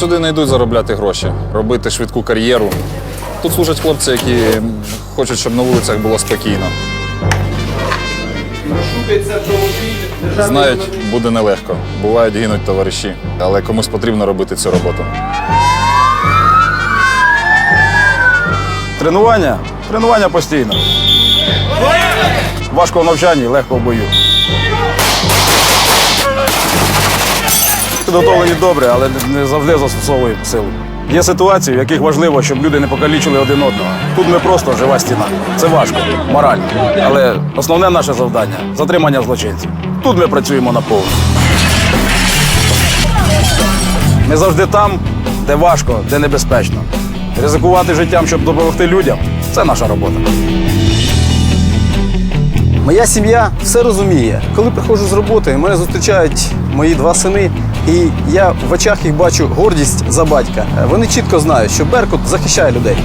Сюди не йдуть заробляти гроші, робити швидку кар'єру. Тут служать хлопці, які хочуть, щоб на вулицях було спокійно. Знають, буде нелегко. Бувають, гинуть товариші, але комусь потрібно робити цю роботу. Тренування? Тренування постійно. Важко в навчанні, легко в бою. Підготовлені добре, але не завжди застосовуємо силу. Є ситуації, в яких важливо, щоб люди не покалічили один одного. Тут ми просто жива стіна. Це важко, морально. Але основне наше завдання затримання злочинців. Тут ми працюємо на повну. Ми завжди там, де важко, де небезпечно. Ризикувати життям, щоб допомогти людям це наша робота. Моя сім'я все розуміє. Коли приходжу з роботи, мене зустрічають мої два сини, і я в очах їх бачу гордість за батька. Вони чітко знають, що Беркут захищає людей.